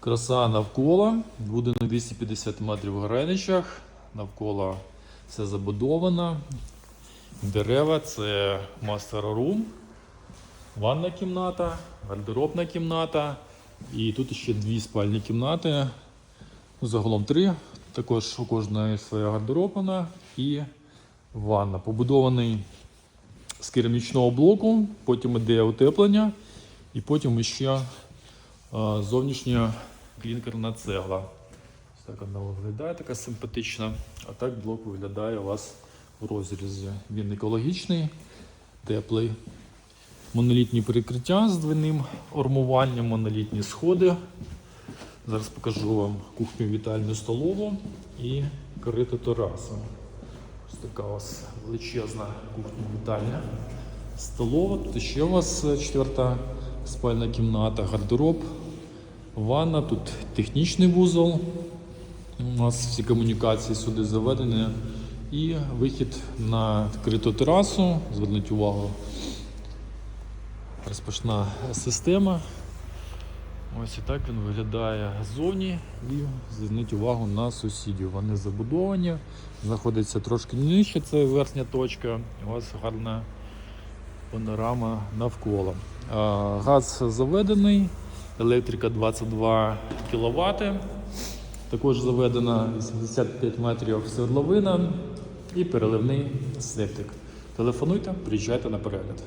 Краса навколо, буде на 250 метрів в Греничах. Навколо все забудовано. Дерева це мастер рум, ванна кімната, гардеробна кімната. І тут ще дві спальні кімнати. Ну, Загалом три. Також у кожної своя гардеробна і ванна. Побудований з керамічного блоку, потім іде утеплення, і потім ще зовнішня клінкерна цегла. Ось так вона виглядає, така симпатична. А так блок виглядає у вас в розрізі. Він екологічний, теплий. Монолітні перекриття з двойним ормуванням, монолітні сходи. Зараз покажу вам кухню вітальню столову і корито терасу. Ось така у вас величезна кухня вітальня. Столова. Тут ще у вас е, четверта спальна кімната, гардероб, ванна, тут технічний вузол. У нас всі комунікації сюди заведені. І вихід на відкриту терасу. Зверніть увагу. Розпочна система. Ось і так він виглядає ззовні. І зверніть увагу на сусідів. Вони забудовані, знаходяться трошки нижче, це верхня точка. У вас гарна панорама навколо. Газ заведений, електрика 22 кВт. Також заведена 85 метрів свердловина і переливний септик. Телефонуйте, приїжджайте на перегляд.